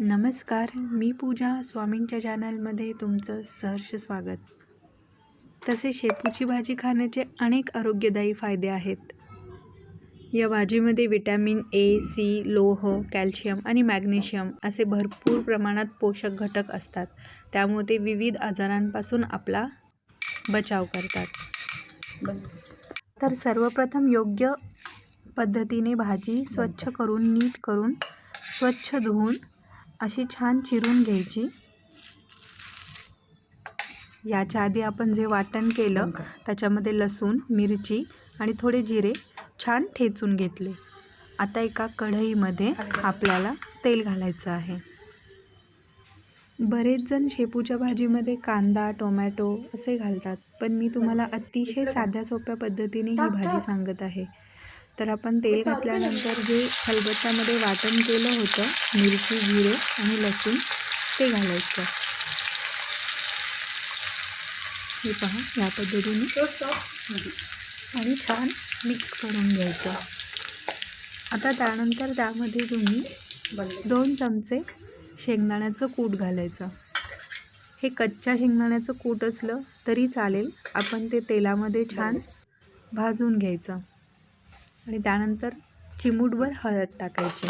नमस्कार मी पूजा. स्वामींच्या चॅनलमध्ये तुमचं सहर्ष स्वागत. तसे शेपूची भाजी खाण्याचे अनेक आरोग्यदायी फायदे आहेत. या भाजीमध्ये विटॅमिन ए सी लोह कॅल्शियम आणि मॅग्नेशियम असे भरपूर प्रमाणात पोषक घटक असतात. त्यामुळे ते विविध आजारांपासून आपला बचाव करतात. तर सर्वप्रथम योग्य पद्धतीने भाजी स्वच्छ करून नीट करून स्वच्छ धुवून अशी छान चिरून घ्यायची. याच्या आधी आपण जे वाटण केलं त्याच्यामध्ये लसूण मिरची आणि थोडे जिरे छान ठेचून घेतले. आता एका कढईमध्ये आपल्याला तेल घालायचं आहे. बरेच जण शेपूच्या भाजीमध्ये कांदा टोमॅटो असे घालतात पण मी तुम्हाला अतिशय साध्या सोप्या पद्धतीने ही भाजी सांगत आहे. तर आपण तेल घातल्यानंतर जे खलबत्त्यामध्ये वाटण केलं होतं मिरची जिरे आणि लसूण ते घालायचं. हे पहा या पद्धतीने. आणि छान मिक्स करून घ्यायचं. आता त्यानंतर त्यामध्ये तुम्ही दोन चमचे शेंगदाण्याचं कूट घालायचं. हे कच्च्या शेंगदाण्याचं कूट असलं तरी चालेल. आपण ते तेलामध्ये छान भाजून घ्यायचं. आणि त्यानंतर चिमूटभर हळद टाकायची.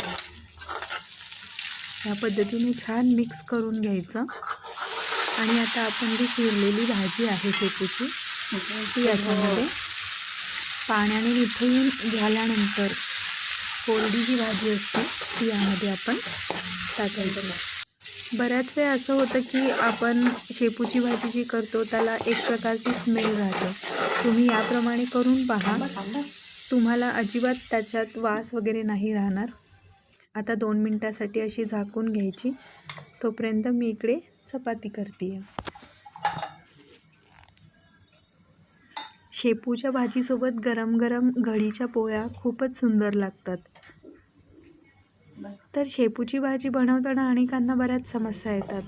या पद्धतीने छान मिक्स करून घ्यायचं. आणि आता आपण जी चिरलेली भाजी आहे शेपूची ती याच्यामध्ये पाण्याने विथळून झाल्यानंतर कोरडी जी भाजी असते ती यामध्ये आपण टाकायचं. बऱ्याच वेळ असं होतं की आपण शेपूची भाजी जी करतो त्याला एक प्रकारची स्मेल राहते. तुम्ही याप्रमाणे करून पहा. तुम्हाला अजिबात त्याच्यात वास वगैरे नाही राहणार. आता दोन मिनटासाठी अशी झाकून घ्यायची. तोपर्यंत मी इकडे चपाती करते शेपूच्या भाजीसोबत गरम गरम घडीच्या पोळ्या खूपच सुंदर लागतात. तर शेपूची भाजी बनवताना अनेकांना बऱ्याच समस्या येतात.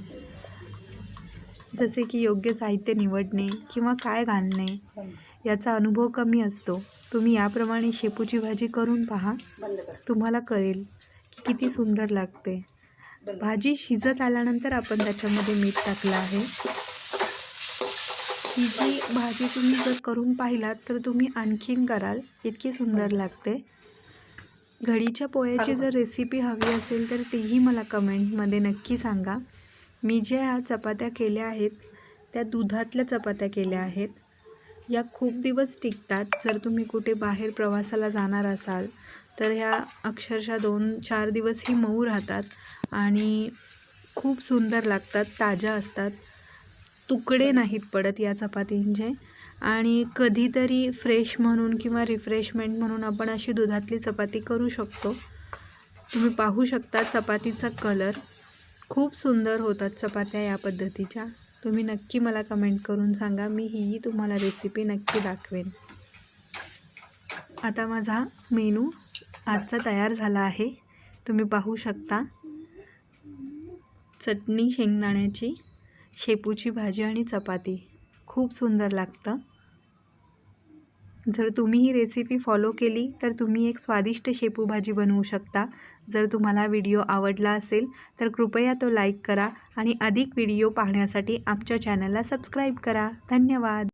जसे की योग्य साहित्य निवडणे किंवा काय घालणे याचा अनुभव कमी असतो. तुम्ही याप्रमाणे शेपूची भाजी करून पहा. तुम्हाला कळेल की किती सुंदर लागते. भाजी शिजत आल्यानंतर आपण त्याच्यामध्ये मीठ टाकलं आहे. ही जी भाजी तुम्ही जर करून पाहिलात तर तुम्ही आणखीन कराल इतकी सुंदर लागते. घडीच्या पोळ्याची जर रेसिपी हवी असेल तर तेही मला कमेंटमध्ये नक्की सांगा. मी ज्या चपात्या केल्या आहेत त्या दुधातल्या चपात्या केल्या आहेत. या खूप दिवस टिकतात. जर तुम्ही कुठे बाहेर प्रवासाला जाणार असाल तर ह्या अक्षरशः दोन चार दिवस ही मऊ राहतात आणि खूप सुंदर लागतात ताज्या असतात. तुकडे नाहीत पडत या चपातींचे. आणि कधीतरी फ्रेश म्हणून किंवा रिफ्रेशमेंट म्हणून आपण अशी दुधातली चपाती करू शकतो. तुम्ही पाहू शकता चपातीचा कलर. खूप सुंदर होतात चपात्या या पद्धतीच्या. तुम्ही नक्की मला कमेंट करून सांगा. मी हीही तुम्हाला रेसिपी नक्की दाखवेन. आता माझा मेनू आजचा तयार झाला आहे. तुम्ही पाहू शकता. चटणी शेंगदाण्याची शेपूची भाजी आणि चपाती. खूप सुंदर लागतं. जर तुम्ही ही रेसिपी फॉलो केली तर तुम्ही एक स्वादिष्ट शेपू भाजी बनवू शकता. जर तुम्हाला व्हिडिओ आवडला असेल तर कृपया तो लाईक करा आणि अधिक व्हिडिओ पाहण्यासाठी आमच्या चॅनलला सबस्क्राईब करा. धन्यवाद.